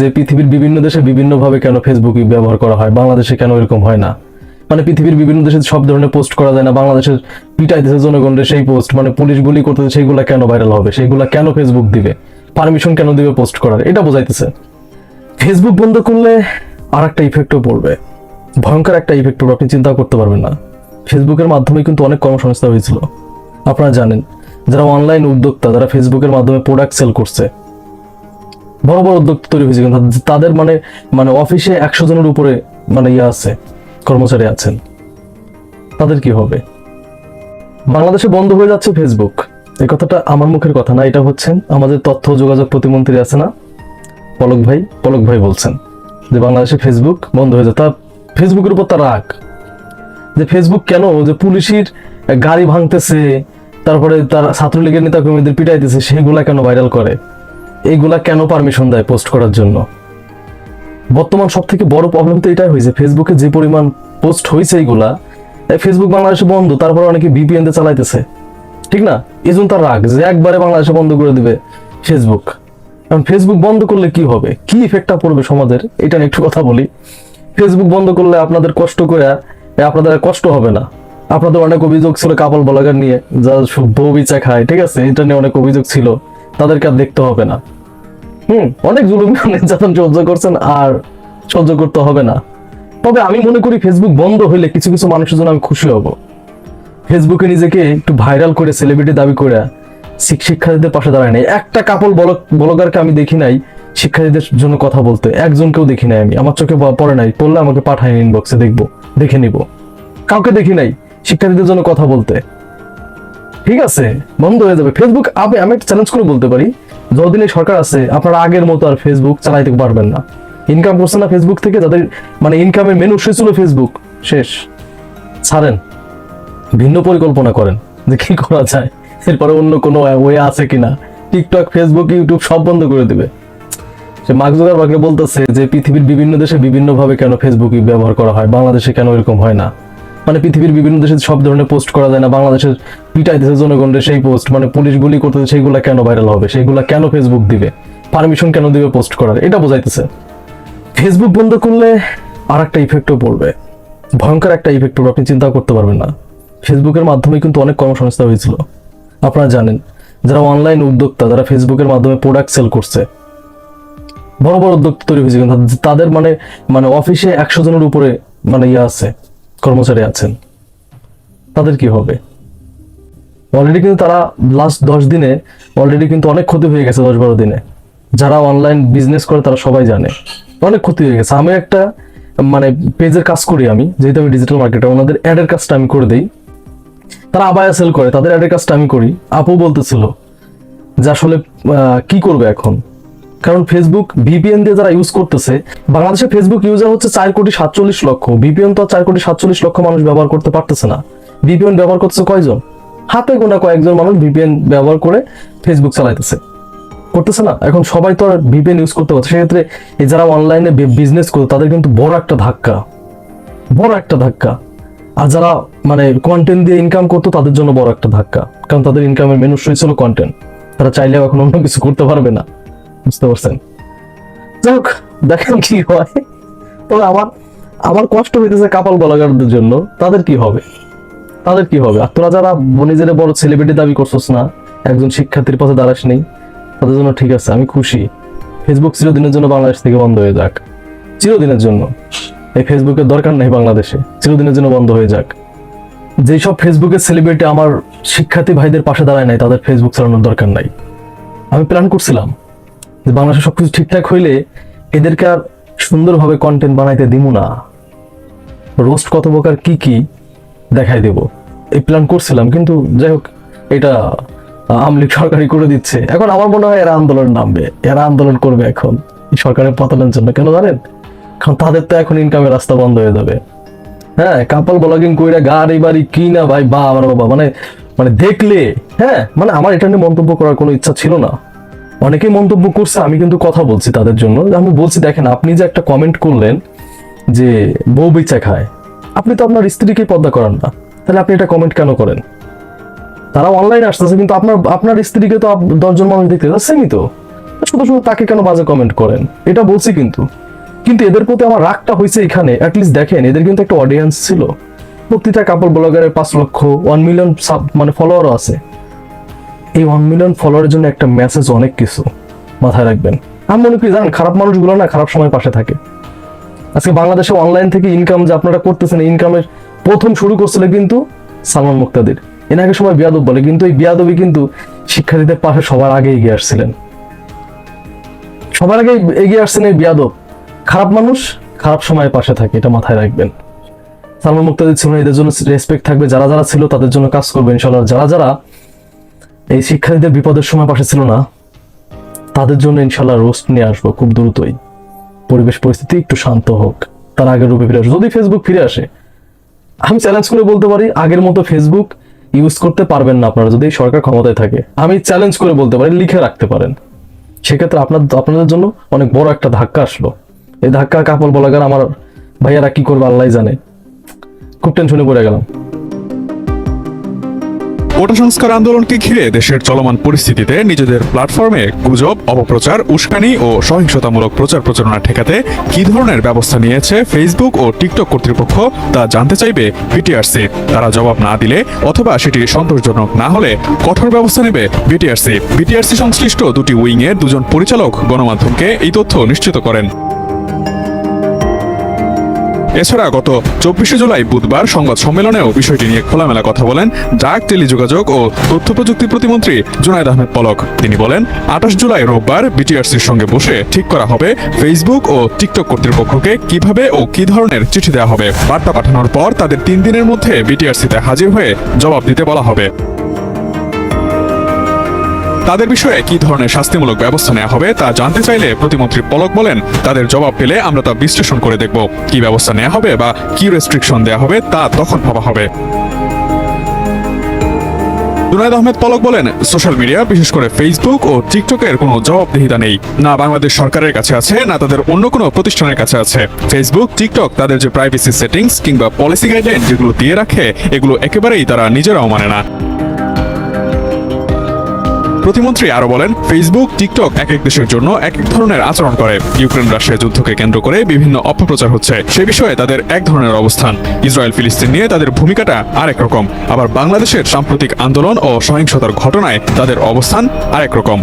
যে পৃথিবীর বিভিন্ন দেশে বিভিন্নভাবে কেন ফেসবুক ব্যবহার করা হয়, বাংলাদেশে কেন এরকম হয় না? মানে পৃথিবীর বিভিন্ন দেশে সব ধরনের পোস্ট করা যায় না, বাংলাদেশের পিটাইতেছে জনগণের সেই পোস্ট মানে পুলিশ গুলি করতেছে সেইগুলা কেন ভাইরাল হবে? সেইগুলা কেন ফেসবুক দিবে? পারমিশন কেন দিবে পোস্ট করার? এটা বোঝাইতেছে। ফেসবুক বন্ধ করলে আর একটা ইফেক্টও পড়বে। ভয়ঙ্কর একটা ইফেক্ট পড়বে, আপনি চিন্তা করতে পারবেন না। ফেসবুকের মাধ্যমে কিন্তু অনেক কর্মসংস্থা হয়েছিল। আপনারা জানেন, যারা অনলাইন উদ্যোক্তা, যারা ফেসবুকের মাধ্যমে প্রোডাক্ট সেল করছে বড় বড় উদ্যোক্তা তৈরি হয়েছে, কিন্তু তাদের- মানে মানে অফিসে একশো জনের উপরে মানে ইয়ে আছে, কর্মচারী আছেন। তাদের কি হবে? বাংলাদেশে বন্ধ হয়ে যাচ্ছে ফেসবুক এই কথাটা আমার মুখের কথা না, এটা হচ্ছেন আমাদের তথ্য যোগাযোগ প্রতিমন্ত্রী আছে না? পলক ভাই পলক ভাই বলছেন যে বাংলাদেশে ফেসবুক বন্ধ হয়ে যায়। তা ফেসবুকের উপর তার রাগ। যে ফেসবুক কেন? যে পুলিশের গাড়ি ভাঙতেছে, তারপরে তার ছাত্রলীগের নেতা কর্মীদের পিটাইতেছে, সেগুলা কেন ভাইরাল করে? এইগুলা কেন পারমিশন দেয় পোস্ট করার জন্য? বর্তমান সব থেকে বড় প্রবলেম তো এটাই হয়েছে ফেসবুকে যে পরিমাণ পোস্ট হয়েছে এইগুলা ফেসবুক বাংলাদেশে বন্ধ, তারপর অনেকে ভিপিএন দিয়ে চালাইতেছে। ঠিক না? এই জন্য তার রাগ যে একবারে বাংলাদেশে বন্ধ করে দিবে ফেসবুক কারণ ফেসবুক বন্ধ করলে কি হবে? কি ইফেক্টটা পড়বে সমাজের? এটা একটু কথা বলি। ফেসবুক বন্ধ করলে আপনাদের কষ্ট করে আপনাদের কষ্ট হবে না। আপনাদের অনেক অভিযোগ ছিল কাপল ব্লগার নিয়ে, যা বউ বিচা খায়, ঠিক আছে? এটা নিয়ে অনেক অভিযোগ ছিল। তাদেরকে আর দেখতে হবে না। হুম, অনেক জুলুম নির্যাতন সহ্য করছেন আর সহ্য করতে হবে না। তবে আমি মনে করি ফেসবুক বন্ধ হইলে কিছু কিছু মানুষের জন্য আমি খুশি হব। ফেসবুকে নিজেকে একটু ভাইরাল করে সেলিব্রিটি দাবি করে শিক্ষার্থীদের পাশে দাঁড়ায় নাই। একটা কাপল ব্লগারকে আমি দেখি নাই, শিক্ষার্থীদের জন্য কথা বলতে। একজনকেও দেখি নাই আমি। আমার চোখে পড়ে নাই। পড়লে আমাকে পাঠায় ইনবক্সে দেখব, দেখে নিব। কাউকে দেখি নাই, শিক্ষার্থীদের জন্য কথা বলতে। ঠিক আছে, বন্ধ হয়ে যাবে। ফেসবুক আমি আমি একটা চ্যালেঞ্জ করে বলতে পারি, যতদিন এই সরকার আছে, আপনারা আগের মতো আর ফেসবুক চালাইতে পারবেন না। ইনকাম করছে না ফেসবুক থেকে যাদের মানে ইনকামের মেন উৎস ছিল ফেসবুক শেষ। ছাড়েন, ভিন্ন পরিকল্পনা করেন যে কি করা যায়। এরপরে অন্য কোনো ওয়ে আছে কিনা। টিকটক ফেসবুক ইউটিউব সব বন্ধ করে দিবে। সে মার্ক জুকারবার্গ বলতেছে যে পৃথিবীর বিভিন্ন দেশে বিভিন্নভাবে কেন ফেসবুক ব্যবহার করা হয়, বাংলাদেশে কেন এরকম হয় না? মানে পৃথিবীর বিভিন্ন দেশে সব ধরনের পোস্ট করা যায় না, বাংলাদেশের পিটাইতেছে জনগণের সেই পোস্ট মানে পুলিশ গুলি করতেছে, সেইগুলা কেন ভাইরাল হবে? সেইগুলা কেন ফেসবুক দিবে? পারমিশন কেন দিবে পোস্ট করার? এটা বোঝাইতেছে। ফেসবুক বন্ধ করলে আর একটা ইফেক্টও পড়বে। ভয়ঙ্কর একটা ইফেক্ট পড়বে, আপনি চিন্তা করতে পারবেন না। ফেসবুকের মাধ্যমে কিন্তু অনেক কর্মসংস্থা হয়েছিল। আপনারা জানেন, যারা অনলাইন উদ্যোক্তা, যারা ফেসবুকের মাধ্যমে প্রোডাক্ট সেল করছে, বড় বড় উদ্যোক্তা তৈরি হয়েছে তাদের মানে মানে অফিসে একশো জনের উপরে মানে ইয়ে আছে। কর্মচারী আছেন। তাদের কি হবে? অলরেডি কিন্তু তারা লাস্ট দশ দিনে অলরেডি কিন্তু অনেক ক্ষতি হয়ে গেছে দশ বারো দিনে। যারা অনলাইন বিজনেস করে তারা সবাই জানে। অনেক ক্ষতি হয়ে গেছে। আমি একটা মানে পেজের কাজ করি আমি, যেহেতু আমি ডিজিটাল মার্কেটার ওনাদের অ্যাডের কাজটা আমি করে দিই। তারা আবায়া সেল করে, তাদের অ্যাডের কাজটা আমি করি। আপু বলতেছিল যে আসলে কি করবে এখন? কারণ ফেসবুক ভিপিএন দিয়ে যারা ইউজ করতেছে, বাংলাদেশে ফেসবুক ইউজার হচ্ছে চার কোটি সাতচল্লিশ লক্ষ। ভিপিএন তো চার কোটি সাতচল্লিশ লক্ষ মানুষ ব্যবহার করতে পারতেছে না। ভিপিএন ব্যবহার করতেছে কয়জন? হাতে গোনা কয়েকজন মানুষ ভিপিএন ব্যবহার করে ফেসবুক চালাইতেছে। করতেছে না? এখন সবাই তো আর ভিপিএন ইউজ করতে পারছে। সেক্ষেত্রে এই যারা অনলাইনে বিজনেস করে, তাদের কিন্তু বড় একটা ধাক্কা। বড় একটা ধাক্কা। আর যারা মানে কন্টেন্ট দিয়ে ইনকাম করতো, তাদের জন্য বড় একটা ধাক্কা। কারণ তাদের ইনকামের মেন ছিল কন্টেন্ট তারা চাইলেও এখন অন্য কিছু করতে পারবে না। বুঝতে পারছেন? যাই দেখেন কি হয়। তবে আমার আমার কষ্ট হইতেছে কাপাল বলাগারদের জন্য। তাদের কি হবে? তাদের কি হবে? আর তোরা যারা নিজের বড় সেলিব্রিটি দাবি করছস না, একজন শিক্ষার্থীর পথে দাঁড়াস নেই, তাদের জন্য ঠিক আছে, আমি খুশি। ফেসবুক চিরদিনের জন্য বাংলাদেশ থেকে বন্ধ হয়ে যাক। চিরদিনের জন্য। এই ফেসবুকের দরকার নেই বাংলাদেশে। চিরদিনের জন্য বন্ধ হয়ে যাক। যেসব ফেসবুকের সেলিব্রিটি আমার শিক্ষার্থী ভাইদের পাশে দাঁড়ায় নাই, তাদের ফেসবুক চালানোর দরকার নাই। আমি প্ল্যান করছিলাম। যে বাংলাদেশে সবকিছু ঠিকঠাক হইলে এদেরকে আর সুন্দরভাবে কন্টেন্ট বানাইতে দিব না। রোস্ট কত প্রকার কি কি দেখাই দেব। এই প্ল্যান করছিলাম, কিন্তু যাই হোক, এটা আমলিক সরকারি করে দিচ্ছে। এখন আমার মনে হয় এরা আন্দোলন নামবে। এরা আন্দোলন করবে এখন। সরকারের পতনের জন্য। কেন জানেন? কারণ তাদের তো এখন ইনকামের রাস্তা বন্ধ হয়ে যাবে। হ্যাঁ কাপল ব্লগিং কইরা গাড়ি বাড়ি কি না ভাই, বা আমার বাবা মানে মানে দেখলে হ্যাঁ মানে আমার এটা নিয়ে মন্তব্য করার কোনো ইচ্ছা ছিল না। অনেকেই মন্তব্য করছে, আমি কিন্তু কথা বলছি তাদের জন্য। আমি বলছি, দেখেন, আপনি যে একটা কমেন্ট করলেন যে বউ বেচা খায়, আপনি তো আপনার স্ত্রীকে পর্দা করান না। তাহলে আপনি এটা কমেন্ট কেন করেন? তারা অনলাইনে আসতেছে, কিন্তু আপনার আপনার স্ত্রীকে তো দশজন মানুষ দেখতে সেমই তো। শুধু শুধু তাকে কেন বাজে কমেন্ট করেন? এটা বলছি কিন্তু। কিন্তু এদের প্রতি আমার রাগটা হয়েছে এখানে। অ্যাটলিস্ট দেখেন, এদের কিন্তু একটা অডিয়েন্স ছিল। প্রতিটা কাপড় ব্লগারের পাঁচ লক্ষ ওয়ান মিলিয়ন সাব মানে ফলোয়ারও আছে। এই ওয়ান মিলিয়ন ফলোয়ারের জন্য একটা মেসেজ অনেক কিছু মাথায় রাখবেন। আমি মনে করি জানেন, খারাপ মানুষগুলো না খারাপ সময় পাশে থাকে। আজকে বাংলাদেশে অনলাইন থেকে ইনকাম যে আপনারা করতেছেন ইনকামের প্রথম শুরু করছিল কিন্তু সালমান মুক্তাদির। এনাকে সময় বিয়াদব বলে, কিন্তু এই বিয়াদবই কিন্তু শিক্ষার্থীদের পাশে সবার আগে এগিয়ে আসছিলেন। সবার আগে এগিয়ে আসছেন এই বিয়াদব। খারাপ মানুষ খারাপ সময়ের পাশে থাকে, এটা মাথায় রাখবেন। সালমান মুক্তাদির ছিল এদের জন্য রেসপেক্ট থাকবে, যারা যারা ছিল তাদের জন্য কাজ করবে ইনশাল্লাহ যারা যারা এই শিক্ষার্থীদের বিপদের সময় পাশে ছিল না। তাদের জন্য ইনশাল্লাহ রোস্ট নিয়ে আসব খুব দ্রুতই। পরিবেশ পরিস্থিতি একটু শান্ত হোক। তার আগের রূপে ফিরে আসবে। যদি ফেসবুক ফিরে আসে, আমি চ্যালেঞ্জ করে বলতে পারি, আগের মতো ফেসবুক ইউজ করতে পারবেন না আপনারা যদি সরকার ক্ষমতায় থাকে। আমি চ্যালেঞ্জ করে বলতে পারি, লিখে রাখতে পারেন। সেক্ষেত্রে আপনার, আপনাদের জন্য অনেক বড় একটা ধাক্কা আসলো। এই ধাক্কা কাপড় বলাগার আমার ভাইয়ারা কি করবে আল্লাহ জানে। খুব টেনশনে পড়ে গেলাম। কোটা সংস্কার আন্দোলনকে ঘিরে দেশের চলমান পরিস্থিতিতে নিজেদের প্ল্যাটফর্মে গুজব, অপপ্রচার, উস্কানি ও সহিংসতামূলক প্রচার প্রচারণা ঠেকাতে কি ধরনের ব্যবস্থা নিয়েছে ফেসবুক ও টিকটক কর্তৃপক্ষ তা জানতে চাইবে বিটিআরসি তারা জবাব না দিলে অথবা সেটি সন্তোষজনক না হলে কঠোর ব্যবস্থা নেবে বিটিআরসি বিটিআরসি সংশ্লিষ্ট দুটি উইংয়ের দুজন পরিচালক গণমাধ্যমকে এই তথ্য নিশ্চিত করেন। এছাড়া গত চব্বিশে জুলাই বুধবার সংবাদ সম্মেলনেও বিষয়টি নিয়ে খোলামেলা কথা বলেন ডাক, টেলিযোগাযোগ ও তথ্য প্রযুক্তি প্রতিমন্ত্রী জুনায়দ আহমেদ পলক। তিনি বলেন, আঠাশ জুলাই রোববার বিটিআরসির সঙ্গে বসে ঠিক করা হবে ফেসবুক ও টিকটক কর্তৃপক্ষকে কীভাবে ও কি ধরনের চিঠি দেওয়া হবে। বার্তা পাঠানোর পর তাদের তিন দিনের মধ্যে বিটিআরসিতে হাজির হয়ে জবাব দিতে বলা হবে। তাদের বিষয়ে কি ধরনের শাস্তিমূলক ব্যবস্থা নেওয়া হবে তা জানতে চাইলে প্রতিমন্ত্রী পলক বলেন, তাদের জবাব পেলে আমরা তা বিশ্লেষণ করে দেখব। কি ব্যবস্থা নেওয়া হবে বা কি রেস্ট্রিকশন দেওয়া হবে তা তখন ভাবা হবে। জুনায়দ আহমেদ পলক বলেন সোশ্যাল মিডিয়া বিশেষ করে ফেসবুক ও টিকটকের কোনো জবাবদিহিতা নেই। না বাংলাদেশ সরকারের কাছে আছে, না তাদের অন্য কোনো প্রতিষ্ঠানের কাছে আছে। ফেসবুক টিকটক তাদের যে প্রাইভেসি সেটিংস কিংবা পলিসি গাইডলাইন যেগুলো দিয়ে রাখে, এগুলো একেবারেই তারা নিজেরাও মানে না। প্রতিমন্ত্রী আরও বলেন ফেসবুক টিকটক এক এক দেশের জন্য এক এক ধরনের আচরণ করে। ইউক্রেন রাশিয়া যুদ্ধকে কেন্দ্র করে বিভিন্ন অপপ্রচার হচ্ছে। সে বিষয়ে তাদের এক ধরনের অবস্থান। ইসরায়েল ফিলিস্তিন নিয়ে তাদের ভূমিকাটা আরেক রকম। আবার বাংলাদেশের সাম্প্রতিক আন্দোলন ও সহিংসতার ঘটনায় তাদের অবস্থান আরেক রকম।